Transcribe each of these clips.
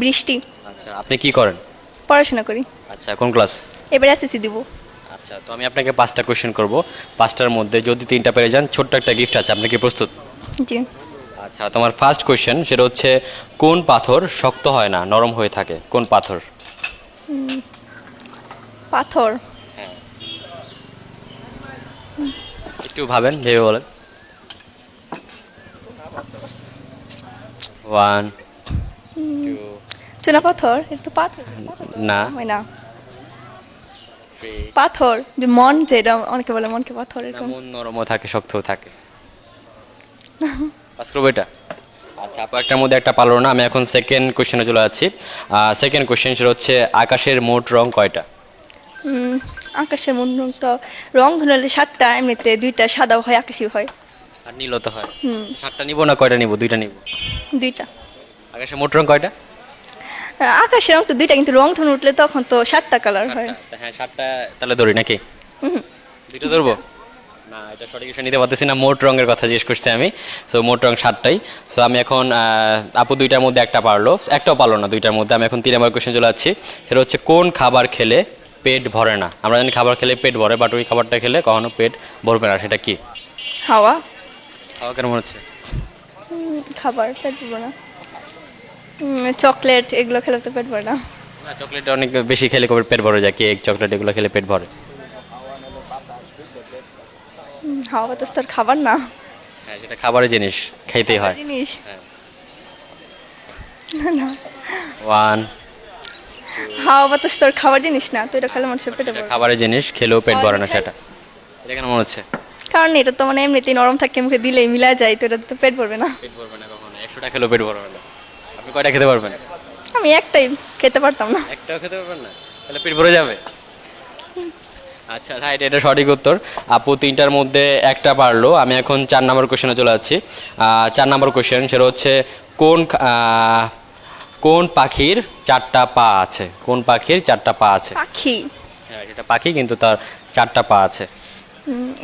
বৃষ্টি। আচ্ছা আপনি কি করেন? পড়াশোনা করি। আচ্ছা কোন ক্লাস? এবার এসএসসি দিব। আচ্ছা তো আমি আপনাকে পাঁচটা কোশ্চেন করব। পাঁচটার মধ্যে যদি তিনটা পেরে যান ছোট্ট একটা গিফট আছে আপনি কি প্রস্তুত? জি। আচ্ছা তোমার ফার্স্ট কোশ্চেন সেটা হচ্ছে কোন পাথর শক্ত হয় না নরম হয়ে থাকে? কোন পাথর? পাথর। একটু ভাবেন ভেবে বলেন। ওয়ান চুনা পাথর? এটা তো পাথর। না। হয় না। পাথর যে মন যেটা অনেকে বলে মনকে পাথর এরকম। মন নরমও থাকে শক্তও থাকে। পাস করব এটা আচ্ছা আপু একটার মধ্যে একটা পারল না আমি এখন সেকেন্ড কোশ্চেনে চলে যাচ্ছি। সেকেন্ড কোশ্চেন সেটা হচ্ছে আকাশের মোট রং কয়টা? আকাশের মোট রং তো রং ধরলে সাতটা এমনিতে দুইটা সাদাও হয় আকাশি হয়। আর নীলও তো হয়। সাতটা নিবো না কয়টা নিবো? দুইটা নিবো। দুইটা। আকাশের মোট রং কয়টা? আকাশের রং তো দুইটা কিন্তু রং ধরুন উঠলে তখন তো সাতটা কালার হয়। হ্যাঁ সাতটা তাহলে ধরি নাকি? দুইটা ধরবো? না এটা সঠিক নিতে পারতেছি না মোট রঙের কথা জিজ্ঞেস করছি আমি। তো মোট রং সাতটাই। তো আমি এখন আপু দুইটার মধ্যে একটা পারল একটাও পারল না দুইটার মধ্যে। আমি এখন তিন নম্বর কোশ্চেন চলে যাচ্ছি। সেটা হচ্ছে কোন খাবার খেলে পেট ভরে না? আমরা জানি খাবার খেলে পেট ভরে বাট ওই খাবারটা খেলে কখনো পেট ভরবে না সেটা কি? হাওয়া। হাওয়া কেন মনে হচ্ছে খাবার পেট ভরবে না। চকলেট এগুলো খেলে তো পেট ভরে না। না চকলেট অনেক বেশি খেলে কবে পেট ভরে যায় কেক চকলেট এগুলো খেলে পেট ভরে। হাওয়া বাতাস তো আর খাবার না। হ্যাঁ সেটা খাবারের জিনিস খাইতেই হয়। জিনিস। না ওয়ান হাওয়া বাতাস তো আর খাবার জিনিস না তো এটা খেলে মানুষের পেটে ভরবে খাবারের জিনিস খেলেও পেট ভরে না সেটা। এটা কেন মনে হচ্ছে? কারণ এটা তো মানে এমনিতেই নরম থাকে মুখে দিলেই মিলা যায় তো এটা তো পেট ভরবে না। পেট ভরবে না কখনো একশোটা খেলেও পেট ভরবে না। আপনি কয়টা খেতে পারবেন? আমি একটাই খেতে পারতাম না। একটাও খেতে পারবেন না? তাহলে পেট ভরে যাবে? আচ্ছা রাইট এটা সঠিক উত্তর। আপু তিনটার মধ্যে একটা পারল। আমি এখন চার নম্বর কোশ্চেনে চলে যাচ্ছি। চার নম্বর কোশ্চেন সেটা হচ্ছে কোন কোন পাখির চারটা পা আছে? কোন পাখির চারটা পা আছে? পাখি। হ্যাঁ সেটা পাখি কিন্তু তার চারটা পা আছে।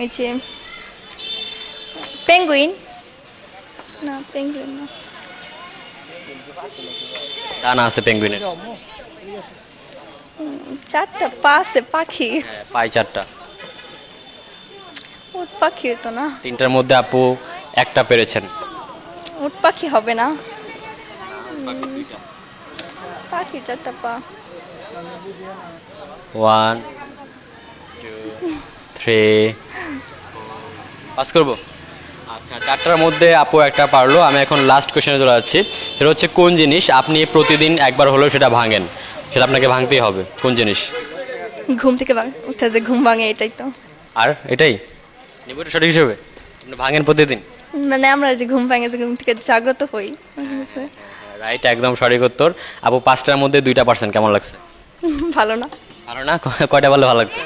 এই যে পেঙ্গুইন না পেঙ্গুইন না। ডানা আছে পেঙ্গুইনের চারটা পা আছে পাখি। হ্যাঁ পাই চারটা। উট পাখি তো না। তিনটার মধ্যে আপু একটা পেরেছেন। উট পাখি হবে না। পাখি চারটা পা। ওয়ান টু থ্রি পাস করব? আচ্ছা চারটার মধ্যে আপু একটা পারল আমি এখন লাস্ট কোশ্চেনে চলে যাচ্ছি। সেটা হচ্ছে কোন জিনিস আপনি প্রতিদিন একবার হলেও সেটা ভাঙেন? সেটা আপনাকে ভাঙতেই হবে কোন জিনিস? ঘুম থেকে ভাঙ উঠে যে ঘুম ভাঙে এটাই তো। আর এটাই? নিবটা সঠিক হিসেবে? আপনি ভাঙেন প্রতিদিন? মানে আমরা যে ঘুম ভাঙে যে ঘুম থেকে জাগ্রত হই। রাইট একদম সঠিক উত্তর। আপু পাঁচটার মধ্যে দুইটা পার্সেন্ট কেমন লাগছে? ভালো না। ভালো না? কয়টা পারলে ভালো লাগছে?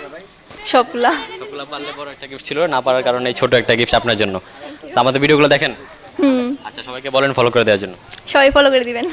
সবগুলা। সবগুলো পারলে বড় একটা গিফট ছিল না পারার কারণে এই ছোট একটা গিফট আপনার জন্য। আমাদের ভিডিওগুলো দেখেন? হুম। আচ্ছা সবাইকে বলেন ফলো করে দেওয়ার জন্য। সবাই ফলো করে দিবেন।